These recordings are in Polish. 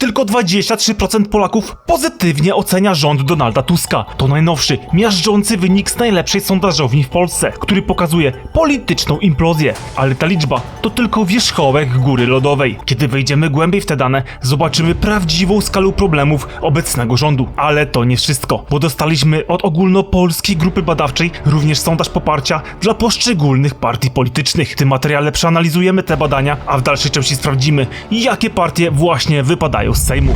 Tylko 23% Polaków pozytywnie ocenia rząd Donalda Tuska. To najnowszy, miażdżący wynik z najlepszej sondażowni w Polsce, który pokazuje polityczną implozję. Ale ta liczba to tylko wierzchołek góry lodowej. Kiedy wejdziemy głębiej w te dane, zobaczymy prawdziwą skalę problemów obecnego rządu. Ale to nie wszystko, bo dostaliśmy od ogólnopolskiej grupy badawczej również sondaż poparcia dla poszczególnych partii politycznych. W tym materiale przeanalizujemy te badania, a w dalszej części sprawdzimy, jakie partie właśnie wypadają z Sejmu.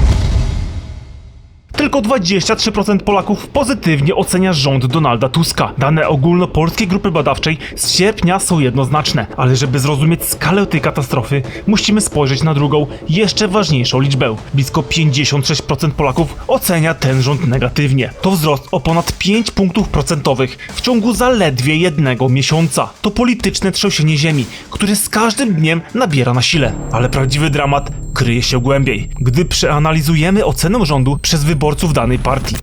Tylko 23% Polaków pozytywnie ocenia rząd Donalda Tuska. Dane ogólnopolskiej grupy badawczej z sierpnia są jednoznaczne, ale żeby zrozumieć skalę tej katastrofy, musimy spojrzeć na drugą, jeszcze ważniejszą liczbę. Blisko 56% Polaków ocenia ten rząd negatywnie. To wzrost o ponad 5 punktów procentowych w ciągu zaledwie jednego miesiąca. To polityczne trzęsienie ziemi, które z każdym dniem nabiera na sile. Ale prawdziwy dramat kryje się głębiej, gdy przeanalizujemy ocenę rządu przez wyborców danej partii.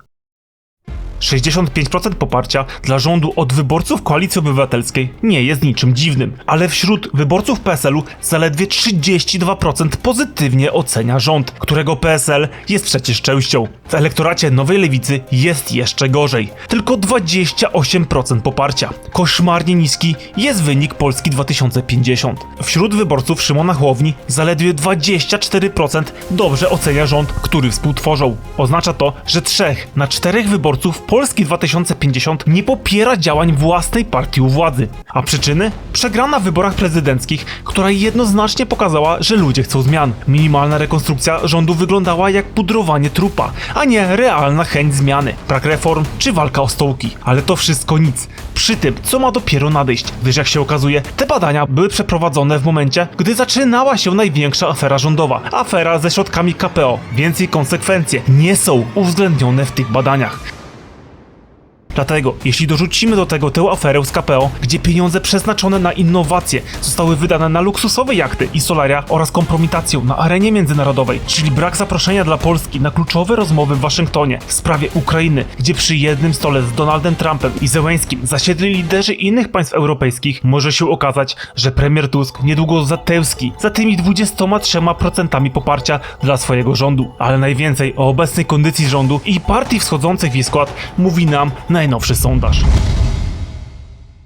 65% poparcia dla rządu od wyborców Koalicji Obywatelskiej nie jest niczym dziwnym, ale wśród wyborców PSL-u zaledwie 32% pozytywnie ocenia rząd, którego PSL jest przecież częścią. W elektoracie Nowej Lewicy jest jeszcze gorzej. Tylko 28% poparcia. Koszmarnie niski jest wynik Polski 2050. Wśród wyborców Szymona Hołowni zaledwie 24% dobrze ocenia rząd, który współtworzą. Oznacza to, że 3 na 4 wyborców Polski 2050 nie popiera działań własnej partii u władzy. A przyczyny? Przegrana w wyborach prezydenckich, która jednoznacznie pokazała, że ludzie chcą zmian. Minimalna rekonstrukcja rządu wyglądała jak pudrowanie trupa, a nie realna chęć zmiany. Brak reform czy walka o stołki. Ale to wszystko nic. Przy tym, co ma dopiero nadejść, gdyż jak się okazuje, te badania były przeprowadzone w momencie, gdy zaczynała się największa afera rządowa. Afera ze środkami KPO, więc jej konsekwencje nie są uwzględnione w tych badaniach. Dlatego, jeśli dorzucimy do tego tę aferę z KPO, gdzie pieniądze przeznaczone na innowacje zostały wydane na luksusowe jachty i solaria oraz kompromitacją na arenie międzynarodowej, czyli brak zaproszenia dla Polski na kluczowe rozmowy w Waszyngtonie w sprawie Ukrainy, gdzie przy jednym stole z Donaldem Trumpem i Zełenskim zasiedli liderzy innych państw europejskich, może się okazać, że premier Tusk niedługo zatęski za tymi 23% poparcia dla swojego rządu. Ale najwięcej o obecnej kondycji rządu i partii wschodzących w jej skład mówi nam najnowszy sondaż.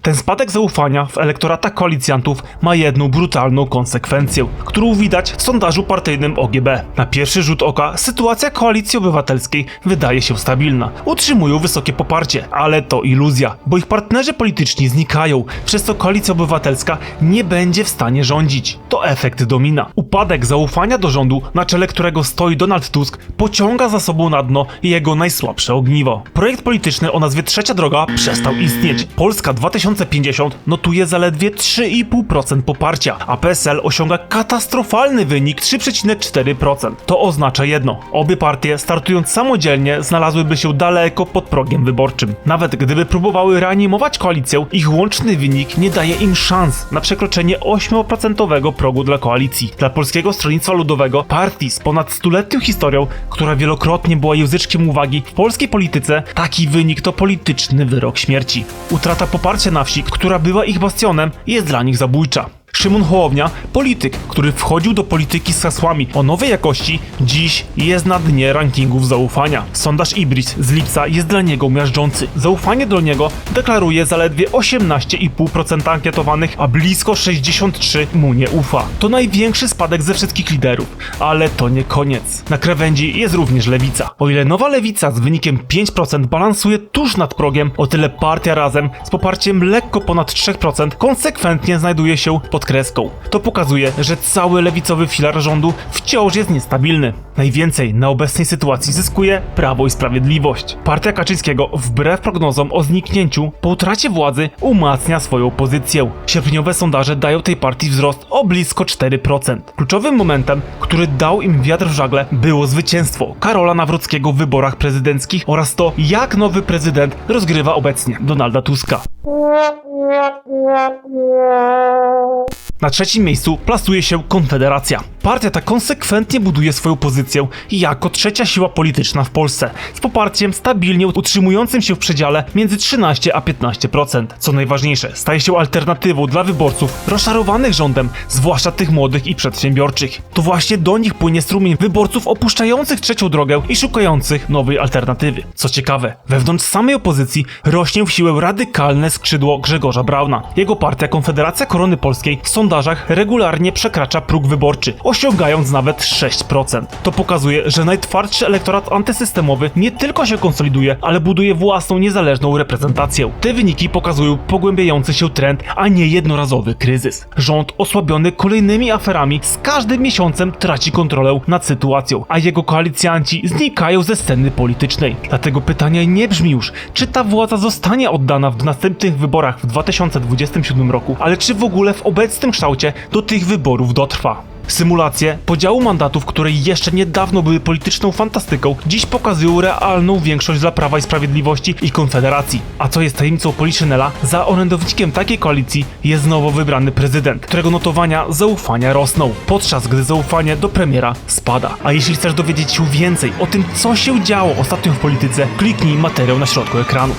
Ten spadek zaufania w elektoratach koalicjantów ma jedną brutalną konsekwencję, którą widać w sondażu partyjnym OGB. Na pierwszy rzut oka sytuacja koalicji obywatelskiej wydaje się stabilna. Utrzymują wysokie poparcie, ale to iluzja, bo ich partnerzy polityczni znikają, przez co koalicja obywatelska nie będzie w stanie rządzić. To efekt domina. Upadek zaufania do rządu, na czele którego stoi Donald Tusk, pociąga za sobą na dno jego najsłabsze ogniwo. Projekt polityczny o nazwie Trzecia Droga przestał istnieć. Polska 2050 notuje zaledwie 3,5% poparcia, a PSL osiąga katastrofalny wynik 3,4%. To oznacza jedno: obie partie, startując samodzielnie, znalazłyby się daleko pod progiem wyborczym. Nawet gdyby próbowały reanimować koalicję, ich łączny wynik nie daje im szans na przekroczenie 8% progu dla koalicji. Dla Polskiego Stronnictwa Ludowego, partii z ponad stuletnią historią, która wielokrotnie była języczkiem uwagi w polskiej polityce, taki wynik to polityczny wyrok śmierci. Utrata poparcia na wsi, która była ich bastionem, jest dla nich zabójcza. Szymon Hołownia, polityk, który wchodził do polityki z hasłami o nowej jakości, dziś jest na dnie rankingów zaufania. Sondaż Ibris z lipca jest dla niego miażdżący. Zaufanie do niego deklaruje zaledwie 18,5% ankietowanych, a blisko 63% mu nie ufa. To największy spadek ze wszystkich liderów, ale to nie koniec. Na krawędzi jest również lewica. O ile nowa lewica z wynikiem 5% balansuje tuż nad progiem, o tyle partia razem z poparciem lekko ponad 3% konsekwentnie znajduje się pod kreską. To pokazuje, że cały lewicowy filar rządu wciąż jest niestabilny. Najwięcej na obecnej sytuacji zyskuje Prawo i Sprawiedliwość. Partia Kaczyńskiego, wbrew prognozom o zniknięciu, po utracie władzy umacnia swoją pozycję. Sierpniowe sondaże dają tej partii wzrost o blisko 4%. Kluczowym momentem, który dał im wiatr w żagle, było zwycięstwo Karola Nawrockiego w wyborach prezydenckich oraz to, jak nowy prezydent rozgrywa obecnie Donalda Tuska. Na trzecim miejscu plasuje się Konfederacja. Partia ta konsekwentnie buduje swoją pozycję jako trzecia siła polityczna w Polsce, z poparciem stabilnie utrzymującym się w przedziale między 13 a 15%. Co najważniejsze, staje się alternatywą dla wyborców rozczarowanych rządem, zwłaszcza tych młodych i przedsiębiorczych. To właśnie do nich płynie strumień wyborców opuszczających trzecią drogę i szukających nowej alternatywy. Co ciekawe, wewnątrz samej opozycji rośnie w siłę radykalne skrzydło Grzegorza Brauna. Jego partia Konfederacja Korony Polskiej w sondażach regularnie przekracza próg wyborczy, osiągając nawet 6%. To pokazuje, że najtwardszy elektorat antysystemowy nie tylko się konsoliduje, ale buduje własną niezależną reprezentację. Te wyniki pokazują pogłębiający się trend, a nie jednorazowy kryzys. Rząd osłabiony kolejnymi aferami z każdym miesiącem traci kontrolę nad sytuacją, a jego koalicjanci znikają ze sceny politycznej. Dlatego pytanie nie brzmi już, czy ta władza zostanie oddana w następnych wyborach w 2027 roku, ale czy w ogóle w obecnym kształcie do tych wyborów dotrwa. Symulacje podziału mandatów, które jeszcze niedawno były polityczną fantastyką, dziś pokazują realną większość dla Prawa i Sprawiedliwości i Konfederacji. A co jest tajemnicą Poliszynela, za orędownikiem takiej koalicji jest nowo wybrany prezydent, którego notowania zaufania rosną, podczas gdy zaufanie do premiera spada. A jeśli chcesz dowiedzieć się więcej o tym, co się działo ostatnio w polityce, kliknij materiał na środku ekranu.